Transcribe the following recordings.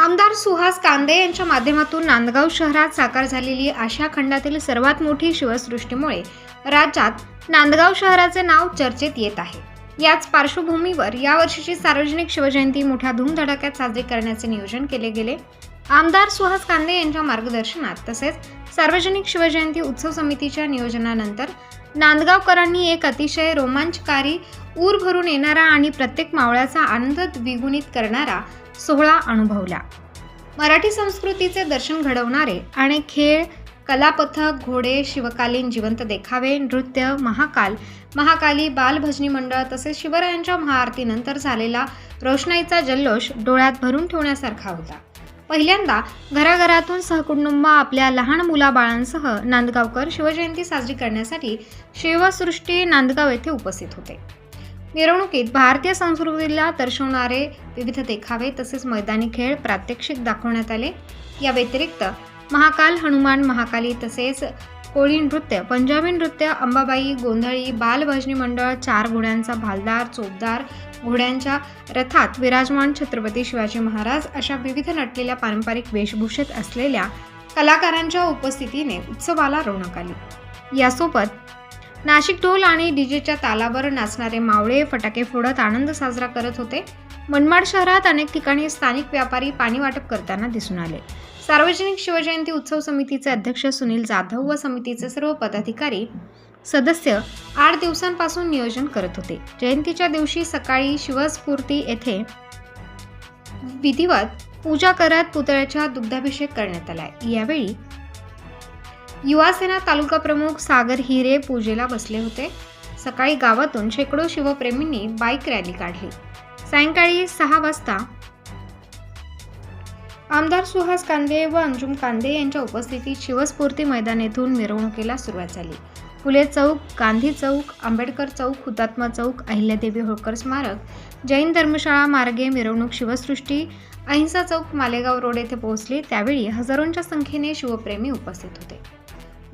आमदार सुहास कांदे यांच्या माध्यमातून नांदगाव शहरात साकार झालेली आशिया खंडातील सर्वात मोठी शिवसृष्टीमुळे राज्यात नांदगाव शहराचे नाव चर्चेत येत आहे. याच पार्श्वभूमीवर यावर्षीची सार्वजनिक शिवजयंती मोठ्या धूमधडाक्यात साजरी करण्याचे नियोजन केले गेले. आमदार सुहास कांदे यांच्या मार्गदर्शनात तसेच सार्वजनिक शिवजयंती उत्सव समितीच्या नियोजनानंतर नांदगावकरांनी एक अतिशय रोमांचकारी ऊर भरून येणारा आणि प्रत्येक मावळ्याचा आनंद द्विगुणित करणारा सोहळा अनुभवला. मराठी संस्कृतीचे दर्शन घडवणारे आणि खेळ कलापथक घोडे शिवकालीन जिवंत देखावे नृत्य महाकाल महाकाली बालभजनी मंडळ तसेच शिवरायांच्या महाआरतीनंतर झालेला रोषणाईचा जल्लोष डोळ्यात भरून ठेवण्यासारखा होता. पहिल्यांदा घराघरातून सहकुटुंब आपल्या लहान मुलाबाळांसह नांदगावकर शिवजयंती साजरी करण्यासाठी शिवसृष्टी नांदगाव येथे उपस्थित होते. मिरवणुकीत भारतीय संस्कृतीला दर्शवणारे विविध देखावे तसेच मैदानी खेळ प्रात्यक्षिक दाखवण्यात आले. या व्यतिरिक्त महाकाल हनुमान महाकाली तसेच कोळी नृत्य पंजाबी नृत्य अंबाबाई गोंधळी बालभजनी मंडळ चार घोड्यांचा भालदार चोपदार घोड्यांच्या रथात विराजमान छत्रपती शिवाजी महाराज अशा विविध नटलेल्या पारंपरिक वेशभूषेत असलेल्या कलाकारांच्या उपस्थितीने उत्सवाला रौनक आली. यासोबत नाशिक ढोल आणि डीजेच्या तालावर नाचणारे मावळे फटाके फोडत आनंद साजरा करत होते. मनमाड शहरात अनेक ठिकाणी स्थानिक व्यापारी पाणी वाटप करताना दिसून आले. सार्वजनिक शिवजयंती उत्सव समितीचे अध्यक्ष सुनील जाधव व समितीचे सर्व पदाधिकारी सदस्य आठ दिवसांपासून नियोजन करत होते. जयंतीच्या दिवशी सकाळी शिवस्फूर्ती येथे विधिवत पूजा करत पुतळ्याच्या दुग्धाभिषेक करण्यात आला. यावेळी युवासेना तालुका प्रमुख सागर हिरे पूजेला बसले होते. सकाळी गावातून शेकडो शिवप्रेमींनी बाईक रॅली काढली. सायंकाळी सहा वाजता आमदार सुहास कांदे व अंजुम कांदे यांच्या उपस्थितीत शिवस्फूर्ती मैदान येथून मिरवणुकीला सुरुवात झाली. फुले चौक गांधी चौक आंबेडकर चौक हुतात्मा चौक अहिल्यादेवी होळकर स्मारक जैन धर्मशाळा मार्गे मिरवणूक शिवसृष्टी अहिंसा चौक मालेगाव रोड येथे पोहोचली. त्यावेळी हजारोंच्या संख्येने शिवप्रेमी उपस्थित होते.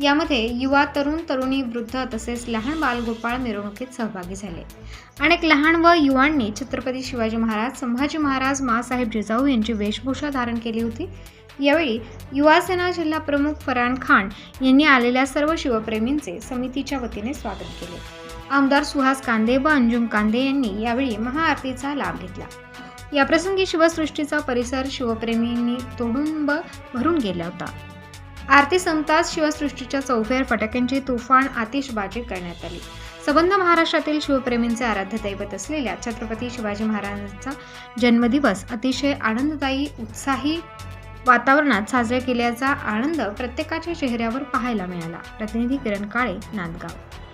यामध्ये युवा तरुण तरुणी वृद्ध तसेच लहान बालगोपाळ मिरवणुकीत सहभागी झाले. अनेक लहान व युवांनी छत्रपती शिवाजी महाराज संभाजी महाराज मासाहेब जिजाऊ यांची वेशभूषा धारण केली होती. यावेळी युवासेना जिल्हा प्रमुख फरहान खान यांनी आलेल्या सर्व शिवप्रेमींचे समितीच्या वतीने स्वागत केले. आमदार सुहास कांदे व अंजुम कांदे यांनी यावेळी महाआरतीचा लाभ घेतला. याप्रसंगी शिवसृष्टीचा परिसर शिवप्रेमींनी तोडुंब भरून गेला होता. आरती संपताच शिवसृष्टीच्या चौफेर फटाक्यांची तुफान आतिषबाजी करण्यात आली. संबंध महाराष्ट्रातील शिवप्रेमींचे आराध्य दैवत असलेल्या छत्रपती शिवाजी महाराजांचा जन्मदिवस अतिशय आनंददायी उत्साही वातावरणात साजरे केल्याचा आनंद प्रत्येकाच्या चेहऱ्यावर पाहायला मिळाला. प्रतिनिधी किरण काळे नांदगाव.